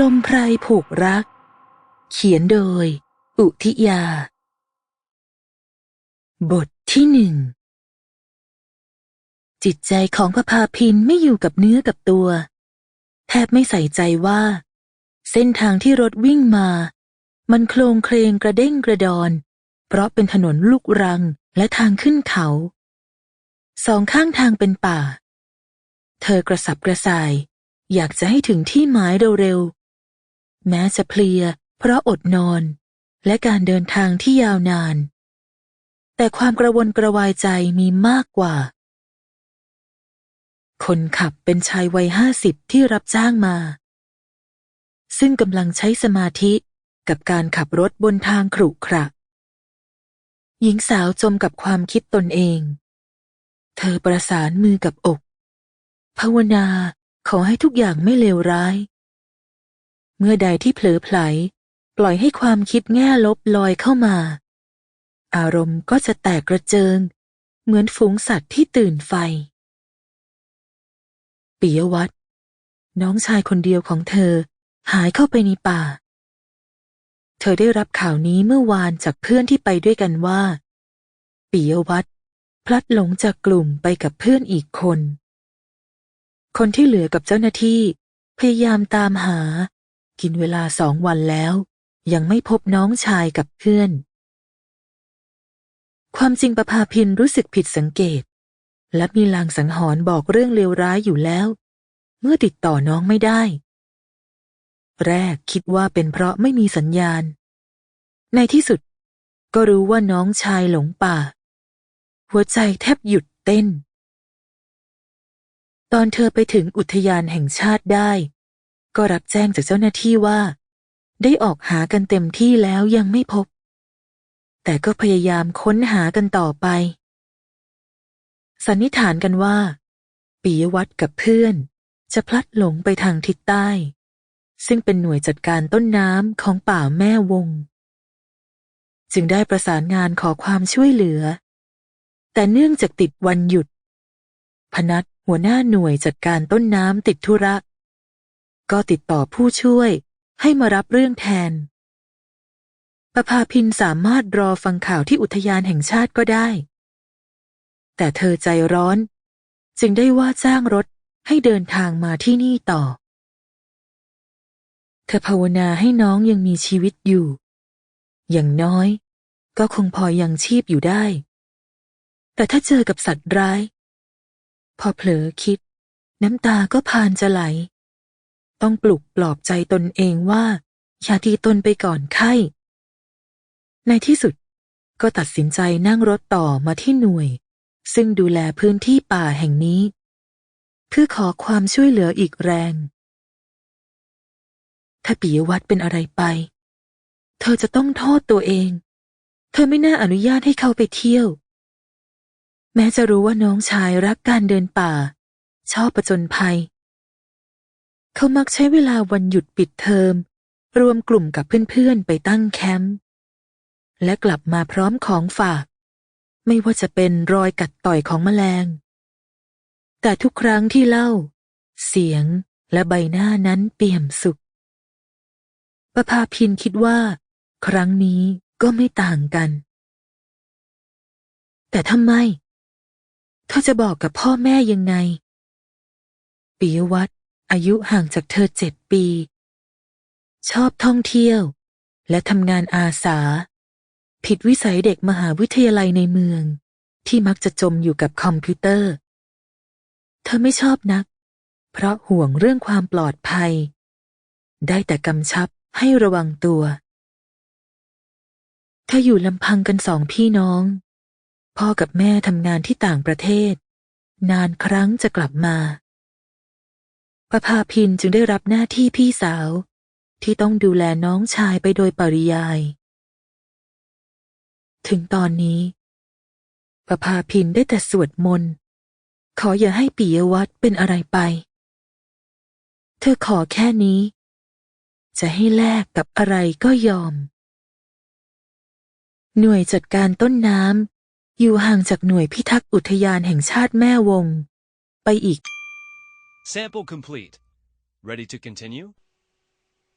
ลมไพรผูกรัก เขียนโดย อุทิยา บทที่หนึ่งจิตใจของพระพาพินไม่อยู่กับเนื้อกับตัว แทบไม่ใส่ใจว่า เส้นทางที่รถวิ่งมา มันโคลงเคลงกระเด้งกระดอน เพราะเป็นถนนลูกรังและทางขึ้นเขา สองข้างทางเป็นป่า เธอกระสับกระส่าย อยากจะให้ถึงที่หมายเร็วๆ แม้จะเพลียเพราะอดนอน และการเดินทางที่ยาวนาน แต่ความกระวนกระวายใจมีมากกว่า คนขับเป็นชายวัยห้าสิบที่รับจ้างมา ซึ่งกำลังใช้สมาธิกับการขับรถบนทางขรุขระ หญิงสาวจมกับความคิดตนเอง เธอประสานมือกับอก ภาวนาขอให้ทุกอย่างไม่เลวร้าย เมื่อใดที่เผลอไผล ปล่อยให้ความคิดแง่ลบลอยเข้ามา อารมณ์ก็จะแตกกระเจิง เหมือนฝูงสัตว์ที่ตื่นไฟปิยวัตรน้องชายคนเดียวของเธอ หายเข้าไปในป่า เธอได้รับข่าวนี้เมื่อวานจากเพื่อนที่ไปด้วยกันว่าปิยวัตรพลัดหลงจากกลุ่มไปกับเพื่อนอีกคน คนที่เหลือกับเจ้าหน้าที่ พยายามตามหา กินเวลาสองวันแล้ว ยังไม่พบน้องชายกับเพื่อน ความจริงประภาพินรู้สึกผิดสังเกต และมีลางสังหรณ์บอกเรื่องเลวร้ายอยู่แล้ว เมื่อติดต่อน้องไม่ได้ แรกคิดว่าเป็นเพราะไม่มีสัญญาณ ในที่สุด ก็รู้ว่าน้องชายหลงป่า หัวใจแทบหยุดเต้น ตอนเธอไปถึงอุทยานแห่งชาติได้ ก็รับแจ้งจากเจ้าหน้าที่ว่า ได้ออกหากันเต็มที่แล้วยังไม่พบ แต่ก็พยายามค้นหากันต่อไป สันนิษฐานกันว่าปิยวัตรกับเพื่อน จะพลัดหลงไปทางทิศใต้ ซึ่งเป็นหน่วยจัดการต้นน้ำของป่าแม่วง จึงได้ประสานงานขอความช่วยเหลือ แต่เนื่องจากติดวันหยุด พนัท หัวหน้าหน่วยจัดการต้นน้ำติดธุระ ก็ติดต่อผู้ช่วยให้มารับเรื่องแทน ประภาพินสามารถรอฟังข่าวที่อุทยานแห่งชาติก็ได้ แต่เธอใจร้อน จึงได้ว่าจ้างรถให้เดินทางมาที่นี่ต่อ เธอภาวนาให้น้องยังมีชีวิตอยู่ อย่างน้อย ก็คงพอยังชีพอยู่ได้ แต่ถ้าเจอกับสัตว์ร้าย พอเผลอคิด น้ำตาก็พานจะไหล ต้องปลุกปลอบใจตนเองว่าอย่าทีตนไปก่อนไข้ ในที่สุดก็ตัดสินใจนั่งรถต่อมาที่หน่วย ซึ่งดูแลพื้นที่ป่าแห่งนี้ เพื่อขอความช่วยเหลืออีกแรง ถ้าปิยวัตรเป็นอะไรไป เธอจะต้องโทษตัวเอง เธอไม่น่าอนุญาตให้เขาไปเที่ยว แม้จะรู้ว่าน้องชายรักการเดินป่า ชอบประจนภัย เขามักใช้เวลาวันหยุดปิดเทอม รวมกลุ่มกับเพื่อนๆไปตั้งแคมป์และกลับมาพร้อมของฝาก ไม่ว่าจะเป็นรอยกัดต่อยของแมลง แต่ทุกครั้งที่เล่า เสียงและใบหน้านั้นเปี่ยมสุขประภาพินคิดว่า ครั้งนี้ก็ไม่ต่างกัน แต่ทำไม ธอจะบอกกับพ่อแม่ยังไง ปิยวัตรอายุห่างจากเธอเจ็ดปี ชอบท่องเที่ยว และทำงานอาสา ผิดวิสัยเด็กมหาวิทยาลัยในเมือง ที่มักจะจมอยู่กับคอมพิวเตอร์ เธอไม่ชอบนัก เพราะห่วงเรื่องความปลอดภัย ได้แต่กำชับให้ระวังตัว เธออยู่ลำพังกันสองพี่น้อง พ่อกับแม่ทำงานที่ต่างประเทศ นานครั้งจะกลับมาประภาพินจึงได้รับหน้าที่พี่สาว ที่ต้องดูแลน้องชายไปโดยปริยาย ถึงตอนนี้ประภาพินได้แต่สวดมนต์ ขออย่าให้ปิยวัตรเป็นอะไรไป เธอขอแค่นี้ จะให้แลกกับอะไรก็ยอมหน่วยจัดการต้นน้ำ อยู่ห่างจากหน่วยพิทักษ์อุทยานแห่งชาติแม่วง ไปอีก Sample complete. Ready to continue?